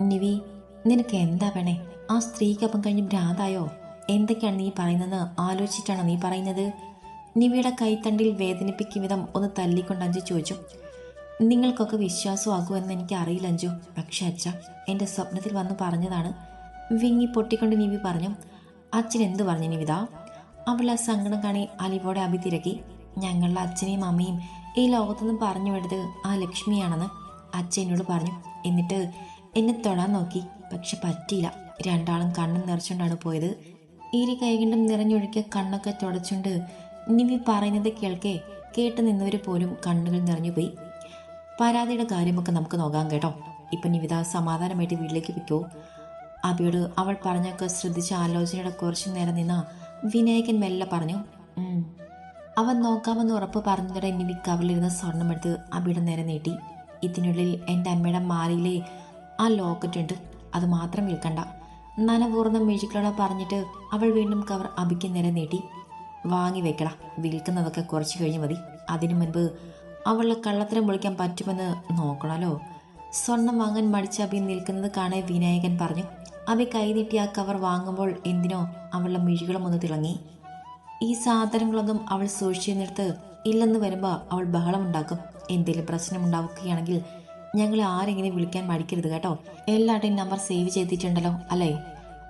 നിവി നിനക്ക് എന്താ വേണേ? ആ സ്ത്രീക്കൊപ്പം കഴിഞ്ഞ് ഭ്രാന്തായോ? എന്തൊക്കെയാണ് നീ പറയുന്നത് ആലോചിച്ചിട്ടാണോ നീ പറയുന്നത്? നിവിയുടെ കൈത്തണ്ടിൽ വേദനിപ്പിക്കും വിധം ഒന്ന് തല്ലിക്കൊണ്ട് അഞ്ചു ചോദിച്ചു. നിങ്ങൾക്കൊക്കെ വിശ്വാസമാകുമെന്ന് എനിക്ക് അറിയില്ല അഞ്ചു. പക്ഷെ അച്ഛ എന്റെ സ്വപ്നത്തിൽ വന്ന് പറഞ്ഞതാണ്. വിങ്ങി പൊട്ടിക്കൊണ്ട് നിവി പറഞ്ഞു അച്ഛൻ എന്തു പറഞ്ഞു നിവിത? അവൾ ആ സങ്കടം കാണി അലിവോടെ അഭി തിരക്കി. ഞങ്ങളുടെ അച്ഛനെയും അമ്മയും ഈ ലോകത്തുനിന്ന് പറഞ്ഞു വിടുന്നത് ആ ലക്ഷ്മിയാണെന്ന് അച്ഛനോട് പറഞ്ഞു. എന്നിട്ട് എന്നെ തൊടാൻ നോക്കി. പക്ഷെ പറ്റിയില്ല. രണ്ടാളും കണ്ണും നിറച്ചുകൊണ്ടാണ് പോയത്. ഇരു കൈകൊണ്ടും നിറഞ്ഞൊഴുക്കിയ കണ്ണൊക്കെ തുടച്ചുകൊണ്ട് നിവി പറയുന്നത് കേൾക്കേ. കേട്ട് നിന്നവർ പോലും കണ്ണുകൾ നിറഞ്ഞുപോയി പരാതിയുടെ കാര്യമൊക്കെ നമുക്ക് നോക്കാം കേട്ടോ. ഇപ്പം നിവിത സമാധാനമായിട്ട് വീട്ടിലേക്ക് പിക്കോ അബിയോട് അവൾ പറഞ്ഞൊക്കെ ശ്രദ്ധിച്ച ആലോചനയുടെ കുറച്ചു നേരം നിന്ന വിനായകൻ മെല്ലെ പറഞ്ഞു അവൻ നോക്കാമെന്ന് ഉറപ്പ് പറഞ്ഞതോടെ നിവി കവലിരുന്ന സ്വർണമെടുത്ത് അബിയുടെ നേരെ നീട്ടി. ഇതിനുള്ളിൽ എന്റെ അമ്മയുടെ മാലയിലെ ആ ലോക്കറ്റ് ഉണ്ട്. അത് മാത്രം വിൽക്കണ്ട. നനപൂർണ മെഴുകളോടെ പറഞ്ഞിട്ട് അവൾ വീണ്ടും കവർ അബിക്ക് നേരെ നീട്ടി. വാങ്ങി വെക്കട. വിൽക്കുന്നതൊക്കെ കുറച്ച് കഴിഞ്ഞ് മതി. അതിനു മുൻപ് അവളെ കള്ളത്തരം വിളിക്കാൻ പറ്റുമെന്ന് നോക്കണമല്ലോ സ്വർണം വാങ്ങാൻ മടിച്ച അബി നിൽക്കുന്നത് കാണെ വിനായകൻ പറഞ്ഞു. അബി കൈനീട്ടി ആ കവർ വാങ്ങുമ്പോൾ എന്തിനോ അവളുടെ മിഴികളും ഒന്ന് തിളങ്ങി. ഈ സാധനങ്ങളൊന്നും അവൾ സൂക്ഷിച്ചു നിർത്ത് ഇല്ലെന്ന് വരുമ്പോൾ അവൾ ബഹളമുണ്ടാക്കും എന്തെങ്കിലും പ്രശ്നം ഞങ്ങളെ ആരെങ്കിലും വിളിക്കാൻ മടിക്കരുത് കേട്ടോ. എല്ലാവരുടെയും നമ്പർ സേവ് ചെയ്തിട്ടുണ്ടല്ലോ അല്ലേ?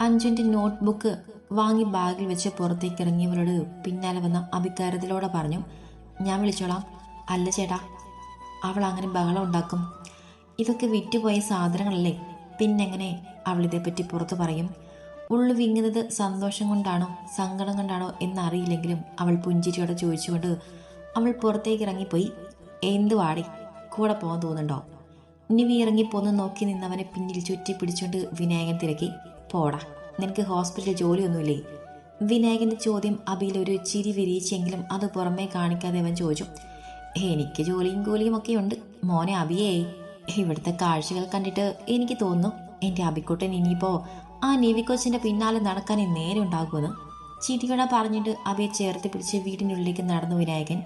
അഞ്ചിന്റെ നോട്ട്ബുക്ക് വാങ്ങി ബാഗിൽ വെച്ച് പുറത്തേക്ക് ഇറങ്ങിയവരോട് പിന്നാലെ വന്ന അഭികാരത്തിലൂടെ പറഞ്ഞു ഞാൻ വിളിച്ചോളാം. അല്ല ചേട്ടാ അവൾ അങ്ങനെ ബഹളം ഉണ്ടാക്കും. ഇതൊക്കെ വിറ്റുപോയ സാധനങ്ങളല്ലേ? പിന്നെങ്ങനെ അവൾ ഇതേപ്പറ്റി പുറത്തു പറയും? ഉള്ളു വിങ്ങുന്നത് സന്തോഷം കൊണ്ടാണോ സങ്കടം കൊണ്ടാണോ എന്നറിയില്ലെങ്കിലും അവൾ പുഞ്ചിരിയോടെ ചോദിച്ചുകൊണ്ട് അവൾ പുറത്തേക്ക് ഇറങ്ങിപ്പോയി. എന്ത് വാടി കൂടെ പോകാൻ തോന്നുന്നുണ്ടോ? നിവി ഇറങ്ങിപ്പോന്ന് നോക്കി നിന്നവനെ പിന്നിൽ ചുറ്റി പിടിച്ചുകൊണ്ട് വിനായകൻ തിരക്കി. പോടാ നിനക്ക് ഹോസ്പിറ്റലിൽ ജോലിയൊന്നുമില്ലേ? വിനായകന്റെ ചോദ്യം അബിയിൽ ഒരു ചിരി വിരിയിച്ചെങ്കിലും അത് പുറമേ കാണിക്കാതെ അവൻ ചോദിച്ചു എനിക്ക് ജോലിയും കൂലിയും ഒക്കെ ഉണ്ട്. മോനെ അബിയേ ഇവിടുത്തെ കാഴ്ചകൾ കണ്ടിട്ട് എനിക്ക് തോന്നുന്നു എന്റെ അബിക്കുട്ടൻ ഇനിയിപ്പോ ആ നേവി പിന്നാലെ നടക്കാൻ നേരെ ഉണ്ടാകുമെന്ന്. ചിരികട പറഞ്ഞിട്ട് അബിയെ ചേർത്ത് പിടിച്ച് വീടിനുള്ളിലേക്ക് നടന്നു വിനായകൻ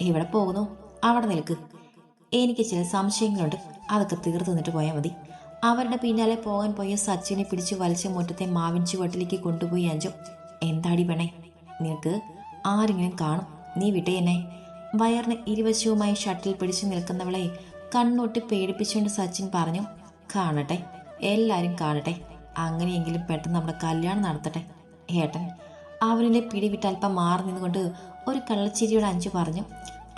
ഇവിടെ പോകുന്നു? അവിടെ നിൽക്ക്. എനിക്ക് ചില സംശയങ്ങളുണ്ട്. അതൊക്കെ തീർത്തു നിന്നിട്ട് പോയാൽ മതി. അവരുടെ പിന്നാലെ പോകാൻ പോയ സച്ചിനെ പിടിച്ചു വലിച്ച മുറ്റത്തെ മാവിൻ ചുവട്ടിലേക്ക് കൊണ്ടുപോയി അഞ്ചു. എന്താടി പെണേ നിനക്ക് ആരെങ്കിലും കാണും. നീ വിട്ടേ എന്നെ. വയറിന് ഇരുവശവുമായി ഷട്ടിൽ പിടിച്ചു നിൽക്കുന്നവളെ കണ്ണൊട്ടി പേടിപ്പിച്ചുകൊണ്ട് സച്ചിൻ പറഞ്ഞു കാണട്ടെ. എല്ലാവരും കാണട്ടെ. അങ്ങനെയെങ്കിലും പെട്ടെന്ന് നമ്മുടെ കല്യാണം നടത്തട്ടെ. ഏട്ടൻ അവനിലെ പിടിവിട്ട് അല്പം മാറി നിന്നുകൊണ്ട് ഒരു കള്ളച്ചിരിയോട് അഞ്ചു പറഞ്ഞു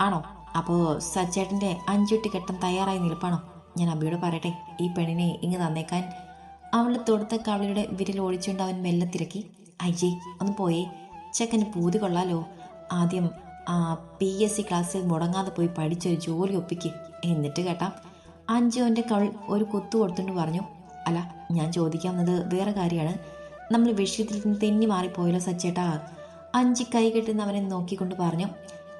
ആണോ? അപ്പോ സച്ചേട്ടന്റെ അഞ്ചുട്ടി കെട്ടം തയ്യാറായി നിൽപ്പാണോ? ഞാൻ അബിയോട് പറയട്ടെ ഈ പെണ്ണിനെ ഇങ്ങ് തന്നേക്കാൻ. അവളുടെ തൊടുത്ത കവളിയുടെ വിരൽ ഓടിച്ചുകൊണ്ട് അവൻ മെല്ലെ തിരക്കി. അയ്യേ ഒന്ന് പോയേ. ചെക്കന് പൂതി കൊള്ളാലോ. ആദ്യം ആ പി എസ് സി ക്ലാസ്സിൽ മുടങ്ങാതെ പോയി പഠിച്ചൊരു ജോലി ഒപ്പിക്ക്. എന്നിട്ട് കേട്ടാ. അഞ്ചു അവന്റെ കവൾ ഒരു കുത്തു കൊടുത്തുകൊണ്ട് പറഞ്ഞു അല്ല ഞാൻ ചോദിക്കാവുന്നത് വേറെ കാര്യമാണ്. നമ്മൾ വിഷയത്തിൽ നിന്ന് തെന്നി മാറിപ്പോയല്ലോ സച്ചേട്ടാ അഞ്ചി കൈ കെട്ടുന്ന അവനെ നോക്കിക്കൊണ്ട് പറഞ്ഞു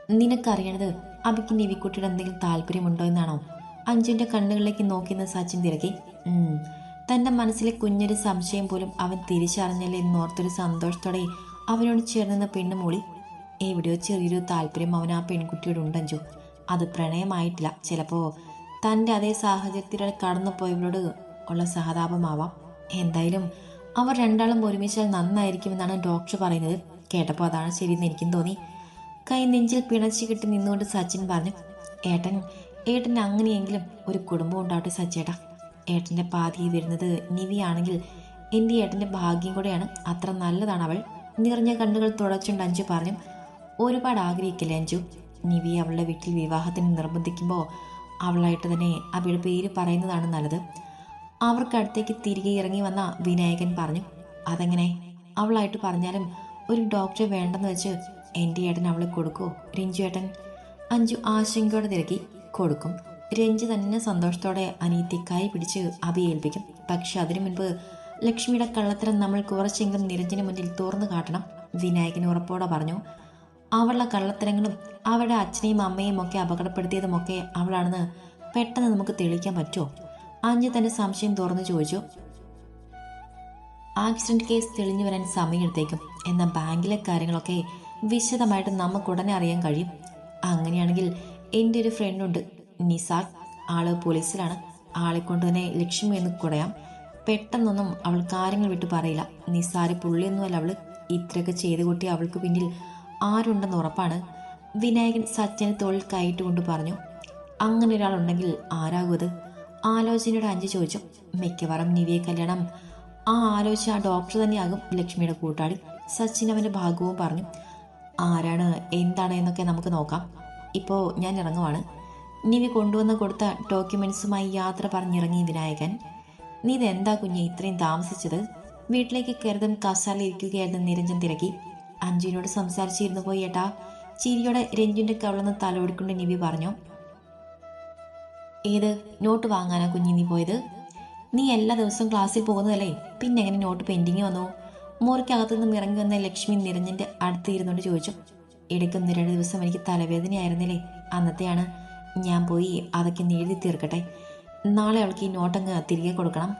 നിനക്കറിയണത് അബിക്ക് നിവിക്കുട്ടിയുടെ എന്തെങ്കിലും താല്പര്യമുണ്ടോ എന്നാണോ? അഞ്ജുവിന്റെ കണ്ണുകളിലേക്ക് നോക്കിയെന്ന് സച്ചിൻ തിരക്കി. തന്റെ മനസ്സിലെ കുഞ്ഞൊരു സംശയം പോലും അവൻ തിരിച്ചറിഞ്ഞല്ലേ എന്നോർത്തൊരു സന്തോഷത്തോടെ അവനോട് ചേർന്നിരുന്ന പെണ്ണ് മൂളി. എവിടെയോ ചെറിയൊരു താല്പര്യം അവൻ ആ പെൺകുട്ടിയോട് ഉണ്ടഞ്ചു അത് പ്രണയമായിട്ടില്ല. ചിലപ്പോൾ തന്റെ അതേ സാഹചര്യത്തിലൂടെ കടന്നുപോയവരോട് ഉള്ള സഹതാപമാവാം. എന്തായാലും അവർ രണ്ടാളും ഒരുമിച്ചാൽ നന്നായിരിക്കുമെന്നാണ് ഡോക്ടർ പറയുന്നത്. കേട്ടപ്പോൾ അതാണ് ശരിയെന്ന് എനിക്കും തോന്നി. കൈ നെഞ്ചിൽ പിണച്ചു കിട്ടി നിന്നുകൊണ്ട് സച്ചിൻ പറഞ്ഞു ഏട്ടൻ ഏട്ടൻ അങ്ങനെയെങ്കിലും ഒരു കുടുംബം ഉണ്ടാവട്ടെ സച്ചേട്ടാ. ഏട്ടന്റെ പാതിയിൽ വരുന്നത് നിവിയാണെങ്കിൽ എന്റെ ഏട്ടന്റെ ഭാഗ്യം കൂടെയാണ്. അത്ര നല്ലതാണ് അവൾ. നിറഞ്ഞ കണ്ണുകൾ തുടച്ചുകൊണ്ട് അഞ്ചു പറഞ്ഞു ഒരുപാട് ആഗ്രഹിക്കില്ല അഞ്ചു? നിവി അവളുടെ വീട്ടിൽ വിവാഹത്തിന് നിർബന്ധിക്കുമ്പോൾ അവളായിട്ട് തന്നെ അവയുടെ പേര് പറയുന്നതാണ് നല്ലത്. അവർക്കടുത്തേക്ക് തിരികെ ഇറങ്ങി വന്ന വിനായകൻ പറഞ്ഞു അതെങ്ങനെ? അവളായിട്ട് പറഞ്ഞാലും ഒരു ഡോക്ടറെ വേണ്ടെന്ന് വെച്ച് എന്റെ ഏട്ടൻ അവളെ കൊടുക്കോ രഞ്ജു ഏട്ടൻ അഞ്ചു ആശങ്കയോടെ തിരക്കി. കൊടുക്കും. രഞ്ജു തന്നെ സന്തോഷത്തോടെ അനിയത്തി കൈ പിടിച്ച് അഭിയേൽപ്പിക്കും പക്ഷെ അതിനു മുൻപ് ലക്ഷ്മിയുടെ കള്ളത്തരം നമ്മൾ കുറച്ചെങ്കിലും നിരഞ്ജന് മുന്നിൽ തുറന്നു കാട്ടണം വിനായകൻ ഉറപ്പോടെ പറഞ്ഞു. അവളുടെ കള്ളത്തരങ്ങളും അവളുടെ അച്ഛനെയും അമ്മയും ഒക്കെ അപകടപ്പെടുത്തിയതുമൊക്കെ അവളാണെന്ന് പെട്ടെന്ന് നമുക്ക് തെളിയിക്കാൻ പറ്റുമോ? അഞ്ചു തന്നെ സംശയം തുറന്നു ചോദിച്ചു. ആക്സിഡന്റ് കേസ് തെളിഞ്ഞു വരാൻ സമയമെടുത്തേക്കും. എന്നാൽ ബാങ്കിലെ കാര്യങ്ങളൊക്കെ വിശദമായിട്ട് നമുക്ക് ഉടനെ അറിയാൻ കഴിയും. അങ്ങനെയാണെങ്കിൽ എന്റെ ഒരു ഫ്രണ്ടുണ്ട് നിസാർ. ആൾ പോലീസിലാണ്. ആളെ കൊണ്ട് തന്നെ ലക്ഷ്മി എന്ന് കുടയാം. പെട്ടെന്നൊന്നും അവൾ കാര്യങ്ങൾ വിട്ടു പറയില്ല. നിസാര് പുള്ളിയൊന്നുമല്ല അവൾ ഇത്രയൊക്കെ ചെയ്തു കൂട്ടി അവൾക്ക് പിന്നിൽ ആരുണ്ടെന്ന് ഉറപ്പാണ്. വിനായകൻ സച്ചിന് തോളിൽ കൈയിട്ടുകൊണ്ട് പറഞ്ഞു അങ്ങനെ ഒരാളുണ്ടെങ്കിൽ ആരാകും അത്? ആലോചനയുടെ അഞ്ച് ചോദിച്ചു. മിക്കവാറും നിവിയെ കല്യാണം. ആ ആലോചിച്ച ആ ഡോക്ടർ തന്നെയാകും ലക്ഷ്മിയുടെ കൂട്ടാളി. സച്ചിൻ അവന്റെ ഭാഗവും പറഞ്ഞു. ആരാണ് എന്താണ് എന്നൊക്കെ നമുക്ക് നോക്കാം. ഇപ്പോൾ ഞാൻ ഇറങ്ങുവാണ്. നിവി കൊണ്ടുവന്ന് കൊടുത്ത ഡോക്യുമെൻസുമായി യാത്ര പറഞ്ഞിറങ്ങി വിനായകൻ നീ ഇതെന്താ കുഞ്ഞെ ഇത്രയും താമസിച്ചത്? വീട്ടിലേക്ക് കരുതും കസാലിരിക്കുകയായിരുന്നു നിരഞ്ജൻ തിരക്കി. അഞ്ജുവിനോട് സംസാരിച്ചിരുന്നു പോയി ഏട്ടാ. ചിരിയോടെ രഞ്ജുവിന്റെ കവളന്ന് തലോടിക്കൊണ്ട് നിവി പറഞ്ഞു ഏത് നോട്ട് വാങ്ങാനാ കുഞ്ഞി നീ പോയത്? നീ എല്ലാ ദിവസവും ക്ലാസ്സിൽ പോകുന്നതല്ലേ? പിന്നെ എങ്ങനെ നോട്ട് പെൻഡിങ് വന്നു? മുറിക്കകത്തു നിന്നും ഇറങ്ങി വന്ന ലക്ഷ്മി നിരഞ്ജന്റെ അടുത്ത് ഇരുന്നുകൊണ്ട് ചോദിച്ചു ഇടയ്ക്കൊന്ന് രണ്ട് ദിവസം എനിക്ക് തലവേദനയായിരുന്നില്ലേ? അന്നത്തെയാണ് ഞാൻ പോയി അതൊക്കെ എഴുതി തീർക്കട്ടെ. നാളെ അവൾക്ക് ഈ നോട്ടങ്ങ് തിരികെ കൊടുക്കണം.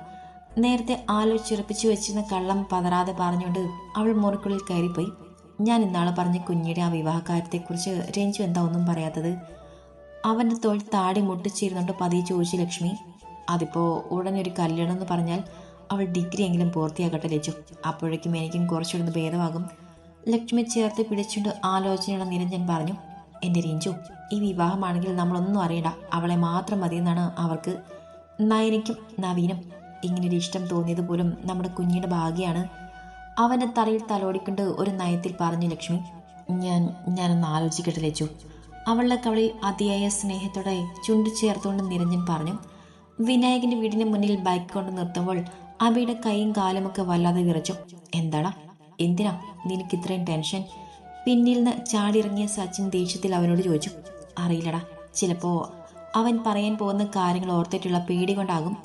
നേരത്തെ ആലോചിച്ചുറപ്പിച്ചു വെച്ചിരുന്ന കള്ളം പതറാതെ പറഞ്ഞുകൊണ്ട് അവൾ മുറിക്കുള്ളിൽ കയറിപ്പോയി. ഞാൻ ഇന്നാളെ പറഞ്ഞ കുഞ്ഞിയുടെ ആ വിവാഹകാര്യത്തെക്കുറിച്ച് രഞ്ജു എന്താ ഒന്നും പറയാത്തത്? അവന്റെ തോൾ താടി മുട്ടിച്ചിരുന്നുണ്ട് പതിയെ ചോദിച്ചു ലക്ഷ്മി. അതിപ്പോൾ ഉടനെ ഒരു കല്യാണം എന്ന് പറഞ്ഞാൽ അവൾ ഡിഗ്രിയെങ്കിലും പൂർത്തിയാക്കട്ടെ ലച്ചു. അപ്പോഴേക്കും എനിക്കും കുറച്ചുകൂടി ഭേദമാകും. ലക്ഷ്മി ചേർത്ത് പിടിച്ചുകൊണ്ട് ആലോചനയുടെ നിരഞ്ജൻ പറഞ്ഞു എന്റെ രഞ്ജു ഈ വിവാഹമാണെങ്കിൽ നമ്മളൊന്നും അറിയണ്ട. അവളെ മാത്രം മതിയെന്നാണ് അവർക്ക് നയനിക്കും നവീനും ഇങ്ങനൊരു ഇഷ്ടം തോന്നിയത് പോലും നമ്മുടെ കുഞ്ഞിയുടെ ഭാഗ്യമാണ് അവന്റെ തലയിൽ തലോടിക്കൊണ്ട് ഒരു നയത്തിൽ പറഞ്ഞു ലക്ഷ്മി ഞാൻ ഞാനൊന്ന് ആലോചിക്കട്ടെ ലച്ചു. അവളുടെ കവളിൽ അതിയായ സ്നേഹത്തോടെ ചുണ്ടു ചേർത്തുകൊണ്ട് നിരഞ്ജൻ പറഞ്ഞു വിനായകന്റെ വീടിന് മുന്നിൽ ബൈക്ക് കൊണ്ട് നിർത്തുമ്പോൾ അബിയുടെ കൈയും കാലുമൊക്കെ വല്ലാതെ വിറച്ചു. എന്താടാ? എന്തിനാ? നിനക്ക് ഇത്രയും ടെൻഷൻ? പിന്നിൽ നിന്ന് ചാടിയിറങ്ങിയ സച്ചിൻ ദേഷ്യത്തിൽ അവനോട് ചോദിച്ചു. അറിയില്ലടാ. ചിലപ്പോ അവൻ പറയാൻ പോകുന്ന കാര്യങ്ങൾ ഓർത്തിട്ടുള്ള പേടി കൊണ്ടാകും.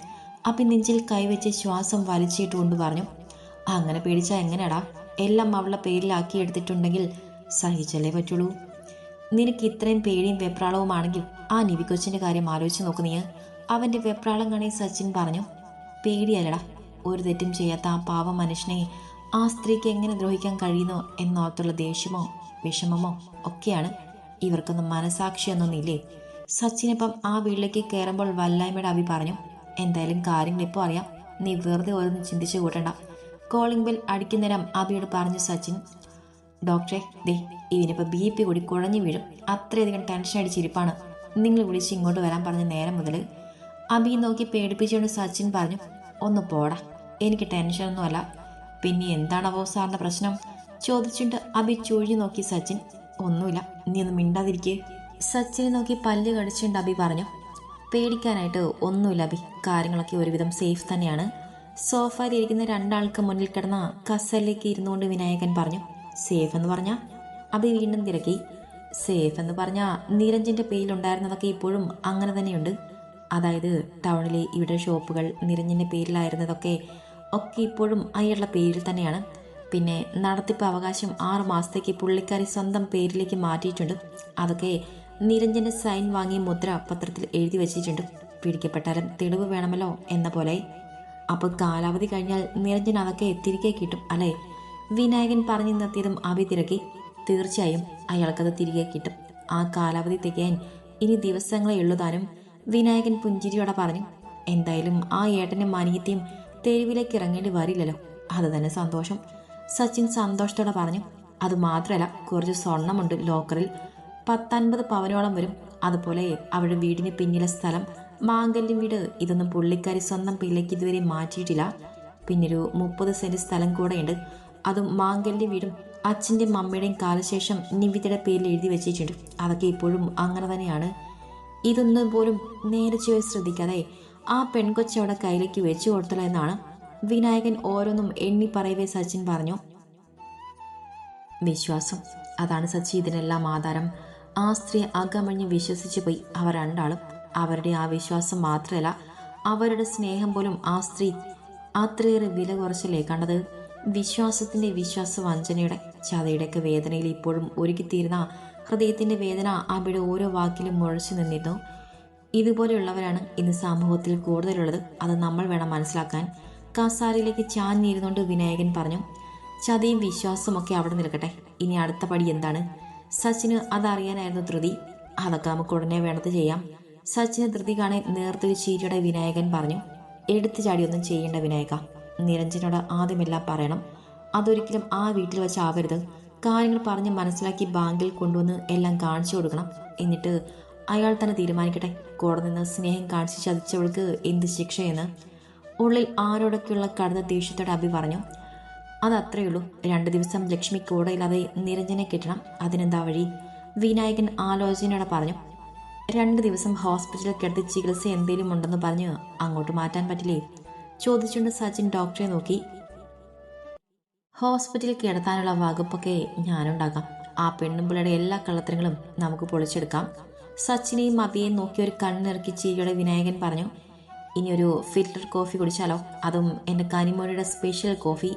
അപ്പി നെഞ്ചിൽ കൈവച്ച് ശ്വാസം വലിച്ചിട്ടുകൊണ്ട് പറഞ്ഞു. അങ്ങനെ പേടിച്ചാ എങ്ങനെയാടാ എല്ലാം അവളുടെ പേരിലാക്കി എടുത്തിട്ടുണ്ടെങ്കിൽ സഹിച്ചല്ലേ പറ്റുള്ളൂ? നിനക്ക് ഇത്രയും പേടിയും വെപ്രാളവുമാണെങ്കിൽ ആ നിവി കൊച്ചിന്റെ കാര്യം ആലോചിച്ച് നോക്ക് നീ. വെപ്രാളം കാണി സച്ചിൻ പറഞ്ഞു. പേടിയല്ലടാ. ഒരു തെറ്റും ചെയ്യാത്ത ആ പാവ മനുഷ്യനെ ആ സ്ത്രീക്ക് എങ്ങനെ ദ്രോഹിക്കാൻ കഴിയുന്നു എന്നോർത്തുള്ള ദേഷ്യമോ വിഷമമോ ഒക്കെയാണ് ഇവർക്കൊന്നും മനസാക്ഷിയൊന്നൊന്നില്ലേ സച്ചിനിപ്പം ആ വീട്ടിലേക്ക് കയറുമ്പോൾ വല്ലായ്മയുടെ അഭി പറഞ്ഞു എന്തായാലും കാര്യങ്ങൾ ഇപ്പോൾ അറിയാം. നീ വെറുതെ ഓരോന്ന് ചിന്തിച്ചു കൂട്ടണ്ട. കോളിംഗ് ബെൽ അടിക്കുന്നേരം അബിയോട് പറഞ്ഞു സച്ചിൻ ഡോക്ടറെ ദേ ഇവനിപ്പോൾ ബി പി കൂടി കുഴഞ്ഞു വീഴും. അത്രയധികം ടെൻഷൻ അടിച്ചിരിപ്പാണ്. നിങ്ങൾ വിളിച്ച് ഇങ്ങോട്ട് വരാൻ പറഞ്ഞ നേരം മുതൽ അബി നോക്കി പേടിപ്പിച്ചുകൊണ്ട് സച്ചിൻ പറഞ്ഞു ഒന്ന് പോടാ. എനിക്ക് ടെൻഷനൊന്നുമല്ല. പിന്നെ എന്താണവോ സാറിന്റെ പ്രശ്നം? ചോദിച്ചിട്ട് അബി ചൂഴി നോക്കി സച്ചിൻ. ഒന്നുമില്ല നീ ഒന്ന് മിണ്ടാതിരിക്കേ. സച്ചിനെ നോക്കി പല്ല് കടിച്ചുകൊണ്ട് അബി പറഞ്ഞു പേടിക്കാനായിട്ട് ഒന്നുമില്ല അബി കാര്യങ്ങളൊക്കെ ഒരുവിധം സേഫ് തന്നെയാണ്. സോഫയിൽ ഇരിക്കുന്ന രണ്ടാൾക്ക് മുന്നിൽ കിടന്ന കസലിലേക്ക് ഇരുന്നുകൊണ്ട് വിനായകൻ പറഞ്ഞു സേഫ് എന്ന് പറഞ്ഞാൽ അബി വീണ്ടും തിരക്കി സേഫ് എന്ന് പറഞ്ഞാൽ നീരഞ്ജിന്റെ പേരിലുണ്ടായിരുന്നതൊക്കെ ഇപ്പോഴും അങ്ങനെ തന്നെയുണ്ട്. അതായത് ടൗണിലെ ഇവിടെ ഷോപ്പുകൾ നിരഞ്ഞിന്റെ പേരിലായിരുന്നതൊക്കെ ഒക്കെ ഇപ്പോഴും അയാളുടെ പേരിൽ തന്നെയാണ്. പിന്നെ നടത്തിപ്പ് അവകാശം ആറു മാസത്തേക്ക് പുള്ളിക്കാരി സ്വന്തം പേരിലേക്ക് മാറ്റിയിട്ടുണ്ട്. അതൊക്കെ നിരഞ്ജന് സൈൻ വാങ്ങി മുദ്ര പത്രത്തിൽ എഴുതി വച്ചിട്ടുണ്ട്. പിടിക്കപ്പെട്ടാലും തെളിവ് വേണമല്ലോ എന്ന പോലെ. അപ്പോൾ കാലാവധി കഴിഞ്ഞാൽ നിരഞ്ജൻ അതൊക്കെ തിരികെ കിട്ടും അല്ലേ? വിനായകൻ പറഞ്ഞു നിർത്തിയതും അവി തിരക്കി. തീർച്ചയായും അയാൾക്കത് തിരികെ കിട്ടും. ആ കാലാവധി തികയാൻ ഇനി ദിവസങ്ങളെ ഉള്ളുതാനും വിനായകൻ പുഞ്ചിരിയോടെ പറഞ്ഞു എന്തായാലും ആ ഏട്ടനും മാനിയത്തെയും തെരുവിലേക്ക് ഇറങ്ങേണ്ടി വരില്ലല്ലോ. അത് തന്നെ സന്തോഷം. സച്ചിൻ സന്തോഷത്തോടെ പറഞ്ഞു അത് മാത്രമല്ല കുറച്ച് സ്വർണമുണ്ട് ലോക്കറിൽ. പത്തൻപത് പവനോളം വരും. അതുപോലെ അവരുടെ വീടിന് പിന്നിലെ സ്ഥലം മാങ്കല്യം വീട് ഇതൊന്നും പുള്ളിക്കാരി സ്വന്തം പിള്ളേക്ക് ഇതുവരെ മാറ്റിയിട്ടില്ല. പിന്നൊരു മുപ്പത് സെന്റ് സ്ഥലം കൂടെയുണ്ട്. അതും മാങ്കല്യ വീടും അച്ഛന്റെയും മമ്മയുടെയും കാലശേഷം നിവിതയുടെ പേരിൽ എഴുതി വെച്ചിട്ടുണ്ട്. അതൊക്കെ ഇപ്പോഴും അങ്ങനെ തന്നെയാണ്. ഇതൊന്നും പോലും നേരെ ചുവ ശ്രദ്ധിക്കാതെ ആ പെൺകൊച്ചവിടെ കയ്യിലേക്ക് വെച്ചു കൊടുത്തല എന്നാണ് വിനായകൻ ഓരോന്നും എണ്ണി പറയവേ സച്ചിൻ പറഞ്ഞു. വിശ്വാസം. അതാണ് സച്ചി ഇതിനെല്ലാം ആധാരം. ആ സ്ത്രീ അകമഞ്ഞ് വിശ്വസിച്ചു പോയി. അവർ രണ്ടാളും അവരുടെ ആ വിശ്വാസം മാത്രമല്ല അവരുടെ സ്നേഹം പോലും ആ സ്ത്രീ അത്രയേറെ വില കുറച്ചല്ലേ കണ്ടത്? വിശ്വാസത്തിന്റെ വിശ്വാസ വഞ്ചനയുടെ ചതയുടെയൊക്കെ വേദനയിൽ ഇപ്പോഴും ഒരുക്കിത്തീരുന്ന ഹൃദയത്തിന്റെ വേദന അവിടെ ഓരോ വാക്കിലും മുഴച്ചു നിന്നിരുന്നു. ഇതുപോലെയുള്ളവരാണ് ഇന്ന് സമൂഹത്തിൽ കൂടുതലുള്ളത്. അത് നമ്മൾ വേണം മനസ്സിലാക്കാൻ. കാസാരയിലേക്ക് ചാഞ്ഞിരുന്നുകൊണ്ട് വിനായകൻ പറഞ്ഞു ചതയും വിശ്വാസമൊക്കെ അവിടെ നിൽക്കട്ടെ. ഇനി അടുത്ത പടി എന്താണ്? സച്ചിന് അതറിയാനായിരുന്നു ധൃതി. അതൊക്കെ നമുക്ക് ഉടനെ വേണത് ചെയ്യാം. സച്ചിന് ധൃതി കാണാൻ നേർത്തൊരു ചീരിയുടെ വിനായകൻ പറഞ്ഞു എടുത്തു ചാടിയൊന്നും ചെയ്യേണ്ട വിനായക. നിരഞ്ജനോട് ആദ്യമെല്ലാം പറയണം. അതൊരിക്കലും ആ വീട്ടിൽ വെച്ച് ആവരുത്. കാര്യങ്ങൾ പറഞ്ഞ് മനസ്സിലാക്കി ബാങ്കിൽ കൊണ്ടുവന്ന് എല്ലാം കാണിച്ചു കൊടുക്കണം. എന്നിട്ട് അയാൾ തന്നെ തീരുമാനിക്കട്ടെ. കൂടെ നിന്ന് സ്നേഹം കാണിച്ച് ചതിച്ചവൾക്ക് എന്ത് ശിക്ഷയെന്ന്. ഉള്ളിൽ ആരോടൊക്കെയുള്ള കടുത്ത ദേഷ്യത്തോടെ അഭി പറഞ്ഞു അതത്രേ ഉള്ളൂ. രണ്ട് ദിവസം ലക്ഷ്മി കൂടെയില്ലാതെ നിരഞ്ജനെ കിട്ടണം. അതിനെന്താ വഴി? വിനായകൻ ആലോചനയോടെ പറഞ്ഞു രണ്ട് ദിവസം ഹോസ്പിറ്റലിൽ കിടത്തി ചികിത്സ എന്തെങ്കിലും ഉണ്ടെന്ന് പറഞ്ഞ് അങ്ങോട്ട് മാറ്റാൻ പറ്റില്ലേ? ചോദിച്ചുകൊണ്ട് സച്ചിൻ ഡോക്ടറെ നോക്കി. ഹോസ്പിറ്റലിൽ കിടത്താനുള്ള വകുപ്പൊക്കെ ഞാനുണ്ടാക്കാം. ആ പെണ്ണുമ്പിളയുടെ എല്ലാ കള്ളത്തരങ്ങളും നമുക്ക് പൊളിച്ചെടുക്കാം. സച്ചിനെയും അബിയെയും നോക്കി ഒരു കണ്ണിറക്കി ചിരിയുടെ വിനായകൻ പറഞ്ഞു ഇനി ഒരു ഫിൽറ്റർ കോഫി കുടിച്ചാലോ? അതും എന്റെ കനിമൊഴിയുടെ സ്പെഷ്യൽ കോഫി.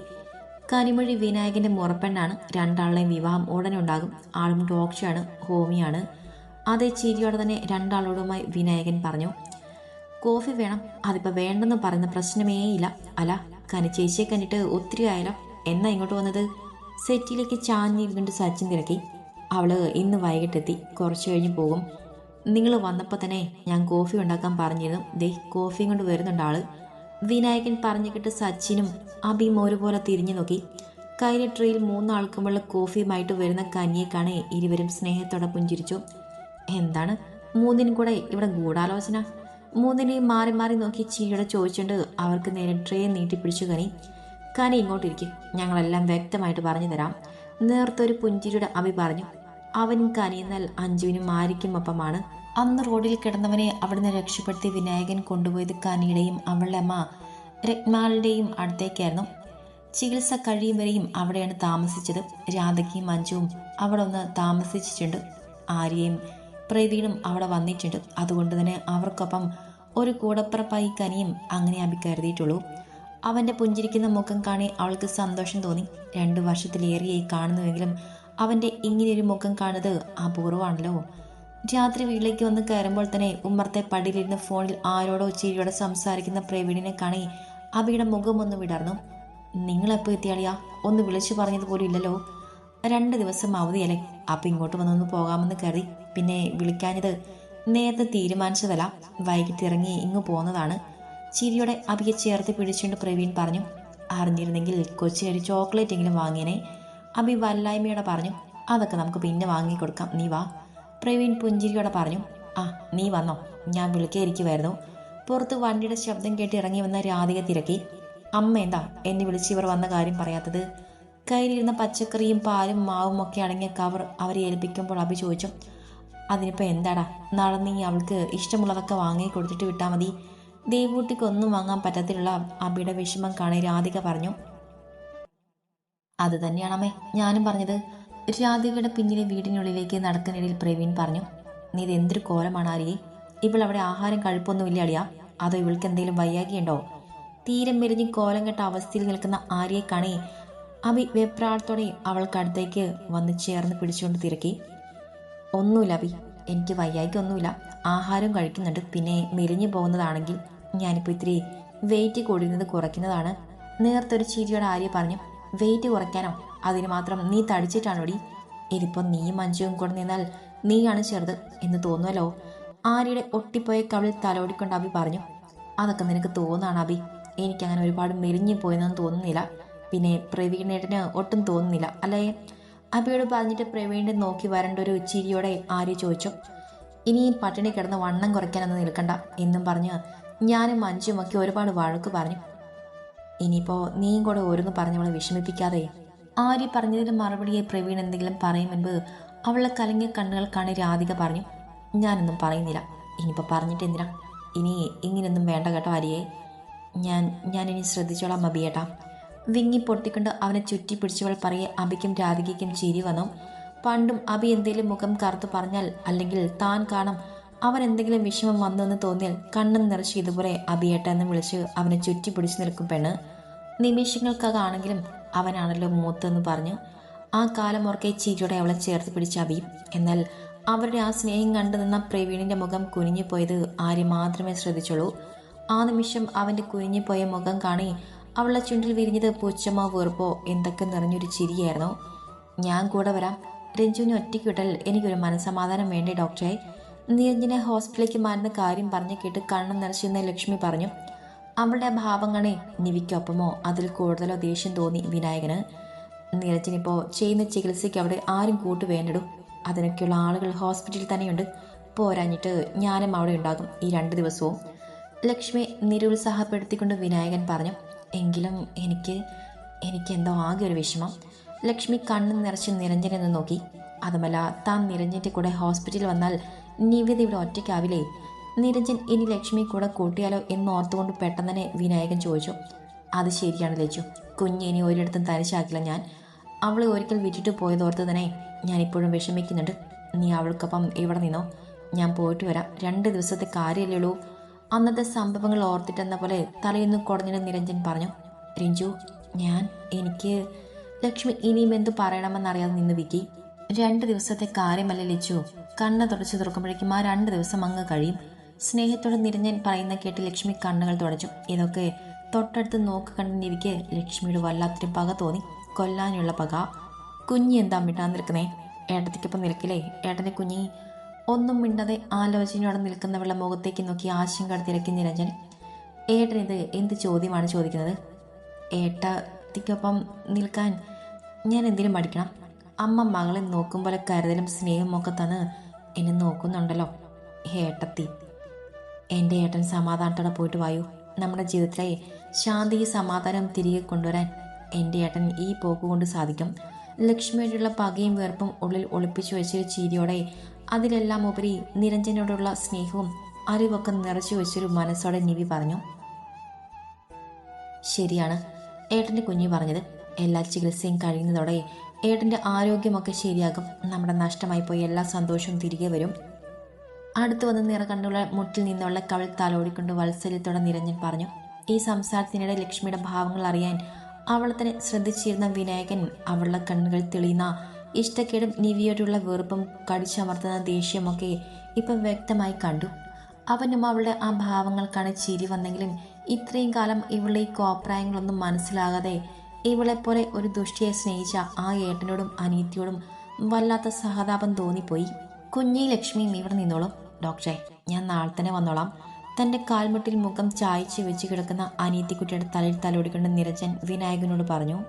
കനിമൊഴി വിനായകന്റെ മുറപ്പെണ്ണാണ്. രണ്ടാളുടെയും വിവാഹം ഉടനെ ഉണ്ടാകും. ആളും ഡോക്ടറാണ് ഹോമിയാണ്. അതേ ചിരിയോടെ തന്നെ രണ്ടാളോടുമായി വിനായകൻ പറഞ്ഞു കോഫി വേണം. അതിപ്പോൾ വേണ്ടെന്ന് പറയുന്ന പ്രശ്നമേ ഇല്ല അല്ല കനി ചേച്ചിയെ കണ്ടിട്ട് ഒത്തിരി ആയാലോ എന്നാ ഇങ്ങോട്ട് വന്നത്? സെറ്റിലേക്ക് ചാഞ്ഞിരുന്നുകൊണ്ട് സച്ചിൻ തിരക്കി. അവൾ ഇന്ന് വൈകിട്ടെത്തി. കുറച്ച് കഴിഞ്ഞ് പോകും. നിങ്ങൾ വന്നപ്പോൾ തന്നെ ഞാൻ കോഫി ഉണ്ടാക്കാൻ പറഞ്ഞിരുന്നു. ദേ കോഫിയും കൊണ്ട് വരുന്നുണ്ട് ആൾ. വിനായകൻ പറഞ്ഞു കേട്ട് സച്ചിനും അബിയും ഒരുപോലെ തിരിഞ്ഞു നോക്കി. കയ്യിലെ ട്രെയിൽ മൂന്നാൾക്കുമുള്ള കോഫിയുമായിട്ട് വരുന്ന കനിയെ കാണേ ഇരുവരും സ്നേഹത്തോടെ പുഞ്ചിരിച്ചു. എന്താണ്? മൂന്നിനും കൂടെ ഇവിടെ ഗൂഢാലോചന? മൂന്നിനെയും മാറി മാറി നോക്കി ചീയുടെ ചോദിച്ചുകൊണ്ട് അവർക്ക് നേരെ ട്രേ നീട്ടിപ്പിടിച്ചു കനി. കനി ഇങ്ങോട്ടിരിക്കും. ഞങ്ങളെല്ലാം വ്യക്തമായിട്ട് പറഞ്ഞു തരാം. നേർത്തൊരു പുഞ്ചിരിയുടെ അഭി പറഞ്ഞു അവനും കനി എന്നാൽ അഞ്ജുവിനും ആരിക്കും ഒപ്പമാണ്. അന്ന് റോഡിൽ കിടന്നവനെ അവിടുന്ന് രക്ഷപ്പെടുത്തി വിനായകൻ കൊണ്ടുപോയത് കനിയുടെയും അവളുടെ അമ്മ രത്മാളുടെയും അടുത്തേക്കായിരുന്നു. ചികിത്സ കഴിയും വരെയും അവിടെയാണ് താമസിച്ചത്. രാധയ്ക്കും മഞ്ജുവും അവിടെ ഒന്ന് താമസിച്ചിട്ടുണ്ട്. ആര്യയും പ്രവീണും അവിടെ വന്നിട്ടുണ്ട്. അതുകൊണ്ട് തന്നെ അവർക്കൊപ്പം ഒരു കൂടപ്പുറപ്പായി കനിയും അങ്ങനെ അഭി കരുതിയിട്ടുള്ളൂ അവന്റെ പുഞ്ചിരിക്കുന്ന മുഖം കാണി അവൾക്ക് സന്തോഷം തോന്നി. രണ്ട് വർഷത്തിലേറെയായി കാണുന്നുവെങ്കിലും അവന്റെ ഇങ്ങനെയൊരു മുഖം കാണുന്നത് അപൂർവമാണല്ലോ രാത്രി വീട്ടിലേക്ക് വന്ന് കയറുമ്പോൾ തന്നെ ഉമ്മർത്തെ പടിയിലിരുന്ന് ഫോണിൽ ആരോടോ ചിരിയോടെ സംസാരിക്കുന്ന പ്രവീണിനെ കാണി അബിയുടെ മുഖം ഒന്ന് വിടർന്നു. നിങ്ങളെപ്പോൾ എത്തിയാളിയാ? ഒന്ന് വിളിച്ചു പറഞ്ഞത് പോലും ഇല്ലല്ലോ. രണ്ട് ദിവസം അവധിയല്ലേ. അപ്പം ഇങ്ങോട്ട് വന്നൊന്ന് പോകാമെന്ന് കരുതി. പിന്നെ വിളിക്കാനിത് നേരത്തെ തീരുമാനിച്ചതല്ല. വൈകിട്ട് ഇറങ്ങി ഇങ്ങ് പോന്നതാണ്. ചിരിയോടെ അബിയെ ചേർത്ത് പിടിച്ചുകൊണ്ട് പ്രവീൺ പറഞ്ഞു അറിഞ്ഞിരുന്നെങ്കിൽ കൊച്ചി ഒരു ചോക്ലേറ്റ് എങ്കിലും വാങ്ങിയനെ. അബി വല്ലായ്മയോടെ പറഞ്ഞു അതൊക്കെ നമുക്ക് പിന്നെ വാങ്ങിക്കൊടുക്കാം. നീ വാ. പ്രവീൺ പുഞ്ചിരിയോടെ പറഞ്ഞു ആ നീ വന്നോ. ഞാൻ വിളിക്കായിരിക്കുമായിരുന്നു പുറത്ത് വണ്ടിയുടെ ശബ്ദം കേട്ട് ഇറങ്ങി വന്ന രാധിക തിരക്കി. അമ്മ എന്താ? എന്നെ വിളിച്ച് ഇവർ വന്ന കാര്യം പറയാത്തത്? കയ്യിലിരുന്ന പച്ചക്കറിയും പാലും മാവും ഒക്കെ അടങ്ങിയ കവർ അവരെ ഏൽപ്പിക്കുമ്പോൾ അഭി ചോദിച്ചു അതിനിപ്പോൾ എന്താടാ? നടന്നീ അവൾക്ക് ഇഷ്ടമുള്ളതൊക്കെ വാങ്ങി കൊടുത്തിട്ട് വിട്ടാൽ മതി. ദേവൂട്ടിക്ക് ഒന്നും വാങ്ങാൻ പറ്റത്തിലുള്ള അബിയുടെ വിഷമം കാണി രാധിക പറഞ്ഞു. അത് തന്നെയാണമ്മേ ഞാനും പറഞ്ഞത്. രാധികയുടെ പിന്നിലെ വീടിനുള്ളിലേക്ക് നടക്കുന്നിടയിൽ പ്രവീൺ പറഞ്ഞു നീ ഇതെന്തൊരു കോലമാണ് ആരിയെ? ഇവൾ അവിടെ ആഹാരം കഴിപ്പൊന്നുമില്ല അളിയാ. അതോ ഇവൾക്ക് എന്തെങ്കിലും വയ്യാകിയുണ്ടോ തീരം മെരിഞ്ഞ് കോലം കെട്ട അവസ്ഥയിൽ നിൽക്കുന്ന ആര്യയെ കാണേ അബി വെപ്രാളത്തോടെ അവൾക്കടുത്തേക്ക് വന്ന് ചേർന്ന് പിടിച്ചുകൊണ്ട് തിരക്കി. ഒന്നുമില്ല അബി എനിക്ക് വയ്യായ്ക്കൊന്നുമില്ല ആഹാരം കഴിക്കുന്നുണ്ട്. പിന്നെ മെലിഞ്ഞു പോകുന്നതാണെങ്കിൽ ഞാനിപ്പോൾ ഇത്തിരി വെയിറ്റ് കൂടുന്നത് കുറയ്ക്കുന്നതാണ്. നേർത്തൊരു ചിരിയോടെ ആര്യ പറഞ്ഞു വെയിറ്റ് കുറയ്ക്കാനോ? അതിന് മാത്രം നീ തടിച്ചിട്ടാണോടി? ഇതിപ്പോൾ നീ മഞ്ജുവും കൂടെ നിന്നാൽ നീയാണ് ചെറുത് എന്ന് തോന്നുമല്ലോ ആര്യയുടെ ഒട്ടിപ്പോയ കവിളിൽ തലോടിക്കൊണ്ട് അബി പറഞ്ഞു അതൊക്കെ നിനക്ക് തോന്നാണ് അബി എനിക്കങ്ങനെ ഒരുപാട് മെലിഞ്ഞു പോയെന്നൊന്നും തോന്നുന്നില്ല. പിന്നെ പ്രവീണേട്ടന് ഒട്ടും തോന്നുന്നില്ല അല്ലേ? അബിയോട് പറഞ്ഞിട്ട് പ്രവീണിനെ നോക്കി വരേണ്ട ഒരു ചിരിയോടെ ആര്യ ചോദിച്ചു ഇനി പട്ടിണി കിടന്ന് വണ്ണം കുറയ്ക്കാനൊന്നും നിൽക്കണ്ട എന്നും പറഞ്ഞ് ഞാനും മഞ്ജുമൊക്കെ ഒരുപാട് വഴക്ക് പറഞ്ഞു. ഇനിയിപ്പോൾ നീയും കൂടെ ഓരോന്ന് പറഞ്ഞവളെ വിഷമിപ്പിക്കാതെ. ആര്യ പറഞ്ഞതിന് മറുപടിയെ പ്രവീൺ എന്തെങ്കിലും പറയും മുൻപ് അവളെ കലങ്ങിയ കണ്ണുകൾ കാണി രാധിക പറഞ്ഞു ഞാനൊന്നും പറയുന്നില്ല. ഇനിയിപ്പോൾ പറഞ്ഞിട്ട് എന്തിനാ? ഇനി ഇങ്ങനെയൊന്നും വേണ്ട കേട്ടോ ആര്യയെ ഞാൻ ഞാൻ ഇനി ശ്രദ്ധിച്ചോളാം അബിയേട്ടാ വിങ്ങി പൊട്ടിക്കൊണ്ട് അവനെ ചുറ്റി പിടിച്ചവൾ പറയെ അബിക്കും രാധികയ്ക്കും ചിരി വന്നു. പണ്ടും അബി എന്തേലും മുഖം കറുത്ത് പറഞ്ഞാൽ അല്ലെങ്കിൽ താൻ കാണും അവൻ എന്തെങ്കിലും വിഷമം വന്നെന്ന് തോന്നിയാൽ കണ്ണും നിറച്ച് ഇതുപോലെ അബിയേട്ട എന്ന് വിളിച്ച് അവനെ ചുറ്റി പിടിച്ചു നിൽക്കും പെണ്ണ്. നിമിഷങ്ങൾക്കകാണെങ്കിലും അവനാണല്ലോ മൂത്തെന്ന് പറഞ്ഞു. ആ കാലം ഓർക്കെ ചിരിയോടെ അവളെ ചേർത്ത് പിടിച്ച അബി എന്നാൽ അവരുടെ ആ സ്നേഹം കണ്ടു നിന്ന പ്രവീണിന്റെ മുഖം കുനിഞ്ഞു പോയത് ആര്യ മാത്രമേ ശ്രദ്ധിച്ചുള്ളൂ ആ നിമിഷം അവന്റെ കുനിഞ്ഞു പോയ മുഖം കാണി അവളുടെ ചുണ്ടിൽ വിരിഞ്ഞത് പുച്ഛമോ വീർപ്പോ എന്തൊക്കെ നിറഞ്ഞൊരു ചിരിയായിരുന്നു. ഞാൻ കൂടെ വരാം. രഞ്ജുവിനെ ഒറ്റയ്ക്ക് വിട്ടാൽ എനിക്കൊരു മനസമാധാനം വേണ്ടേ ഡോക്ടറെ? നിരഞ്ജനെ ഹോസ്പിറ്റലിലേക്ക് മാറുന്ന കാര്യം പറഞ്ഞു കേട്ട് കണ്ണു നിറച്ചിരുന്ന ലക്ഷ്മി പറഞ്ഞു അവളുടെ ഭാവങ്ങളെ നിവിക്കൊപ്പമോ? അതിൽ കൂടുതലോ ദേഷ്യം തോന്നി വിനായകന്. നിരഞ്ജനിപ്പോൾ ചെയ്യുന്ന ചികിത്സയ്ക്ക് അവിടെ ആരും കൂട്ട് വേണ്ടിടും. അതിനൊക്കെയുള്ള ആളുകൾ ഹോസ്പിറ്റലിൽ തന്നെയുണ്ട്. പോരാഞ്ഞിട്ട് ഞാനും അവിടെ ഉണ്ടാകും ഈ രണ്ട് ദിവസവും. ലക്ഷ്മി നിരുത്സാഹപ്പെടുത്തിക്കൊണ്ട് വിനായകൻ പറഞ്ഞു എങ്കിലും എനിക്ക് എനിക്ക് എന്തോ ആകെ ഒരു വിഷമം. ലക്ഷ്മി കണ്ണ് നിറച്ച് നിരഞ്ജനെന്ന് നോക്കി. അതുമല്ല താൻ നിരഞ്ജന്റെ കൂടെ ഹോസ്പിറ്റലിൽ വന്നാൽ നിവേദ ഇവിടെ ഒറ്റയ്ക്കാവില്ലേ? നിരഞ്ജൻ ഇനി ലക്ഷ്മി കൂടെ കൂട്ടിയാലോ എന്ന് ഓർത്തുകൊണ്ട് പെട്ടെന്ന് തന്നെ വിനായകൻ ചോദിച്ചു. അത് ശരിയാണ് ലച്ചു. കുഞ്ഞ് ഇനി ഒരിടത്തും തനിച്ചാക്കില്ല ഞാൻ. അവളെ ഒരിക്കൽ വിറ്റിട്ട് പോയതോർത്ത് തന്നെ ഞാനിപ്പോഴും വിഷമിക്കുന്നുണ്ട്. നീ അവൾക്കൊപ്പം ഇവിടെ നിന്നോ? ഞാൻ പോയിട്ട് വരാം. രണ്ട് ദിവസത്തെ കാര്യമല്ലേ ഉള്ളൂ. അന്നത്തെ സംഭവങ്ങൾ ഓർത്തിട്ടെന്ന പോലെ തലയിന്ന് കുടഞ്ഞിട്ട് നിരഞ്ജൻ പറഞ്ഞു രഞ്ജു ഞാൻ എനിക്ക് ലക്ഷ്മി ഇനിയും എന്തു പറയണമെന്നറിയാതെ നിന്ന് വിക്കി. രണ്ട് ദിവസത്തെ കാര്യമല്ല ലച്ചു കണ്ണ് തുടച്ചു തുറക്കുമ്പോഴേക്കും ആ രണ്ട് ദിവസം അങ്ങ് കഴിയും. സ്നേഹത്തോടെ നിരഞ്ഞൻ പറയുന്ന കേട്ട് ലക്ഷ്മി കണ്ണുകൾ തുടച്ചു. ഇതൊക്കെ തൊട്ടടുത്ത് നോക്ക് കണ്ട ലക്ഷ്മിയുടെ വല്ലാത്തൊരു പക തോന്നി. കൊല്ലാനുള്ള പക. കുഞ്ഞി എന്താ മിണ്ടാൻ നിൽക്കുന്നേ? ഏട്ടത്തിക്കൊപ്പം നിൽക്കില്ലേ? ഏട്ടന്റെ കുഞ്ഞി ഒന്നും മിണ്ടാതെ ആലോചനയോടെ നിൽക്കുന്നവളുടെ മുഖത്തേക്ക് നോക്കി ആശങ്ക തിരക്കി നിരഞ്ജൻ. ഏട്ടൻ ഇത് എന്ത് ചോദ്യമാണ് ചോദിക്കുന്നത്? ഏട്ടത്തിക്കൊപ്പം നിൽക്കാൻ ഞാൻ എന്തിനും പഠിക്കണം അമ്മ മകളെ നോക്കും പോലെ കരുതലും സ്നേഹവും ഒക്കെ തന്ന് എന്നെ നോക്കുന്നുണ്ടല്ലോ. ഏട്ടത്തി. എന്റെ ഏട്ടൻ സമാധാനത്തോടെ പോയിട്ട് വായു. നമ്മുടെ ജീവിതത്തിലെ ശാന്തിയും സമാധാനം തിരികെ കൊണ്ടുവരാൻ എന്റെ ഏട്ടൻ ഈ പോക്ക് കൊണ്ട് സാധിക്കും. ലക്ഷ്മിയോടുള്ള പകയും വെറുപ്പും ഉള്ളിൽ ഒളിപ്പിച്ചു വെച്ചൊരു ചിരിയോടെ അതിലെല്ലാം ഉപരി നിരഞ്ജനോടുള്ള സ്നേഹവും അറിവൊക്കെ നിറച്ചു വെച്ചൊരു മനസ്സോടെ നിവി പറഞ്ഞു. ശരിയാണ്. ഏട്ടന്റെ കുഞ്ഞു പറഞ്ഞത് എല്ലാ ചികിത്സയും കഴിയുന്നതോടെ ഏട്ടന്റെ ആരോഗ്യമൊക്കെ ശരിയാകും. നമ്മുടെ നഷ്ടമായി പോയി എല്ലാ സന്തോഷവും തിരികെ വരും. അടുത്തു വന്ന് നിറകണ്ണുള്ള മുട്ടിൽ നിന്നുള്ള കവിൾ തലോടിക്കൊണ്ട് വത്സല്യത്തോടെ നിരഞ്ജൻ പറഞ്ഞു ഈ സംസാരത്തിനിടെ ലക്ഷ്മിയുടെ ഭാവങ്ങൾ അറിയാൻ അവളെ തന്നെ ശ്രദ്ധിച്ചിരുന്ന വിനായകൻ അവളുടെ കണ്ണുകൾ തെളിയുന്ന ഇഷ്ടക്കേടും നിവിയോടുള്ള വെറുപ്പും കടിച്ചമർത്തുന്ന ദേഷ്യമൊക്കെ ഇപ്പം വ്യക്തമായി കണ്ടു. അവനും അവളുടെ ആ ഭാവങ്ങൾക്കാണ് ചിരി വന്നെങ്കിലും ഇത്രയും കാലം ഇവളുടെ ഈ കോപ്രായങ്ങളൊന്നും മനസ്സിലാകാതെ ഇവളെപ്പോലെ ഒരു ദുഷ്ടിയെ സ്നേഹിച്ച ആ ഏട്ടനോടും അനീത്തിയോടും വല്ലാത്ത സഹതാപം തോന്നിപ്പോയി. കുഞ്ഞി ലക്ഷ്മിയും ഇവിടെ നിന്നോളും. ഡോക്ടറെ ഞാൻ നാളെ തന്നെ വന്നോളാം. തന്റെ കാൽമുട്ടിൽ മുഖം ചായച്ച് വെച്ച് കിടക്കുന്ന അനീത്തിക്കുട്ടിയുടെ തലയിൽ തലോടിക്കൊണ്ട് നിരജൻ വിനായകനോട് പറഞ്ഞു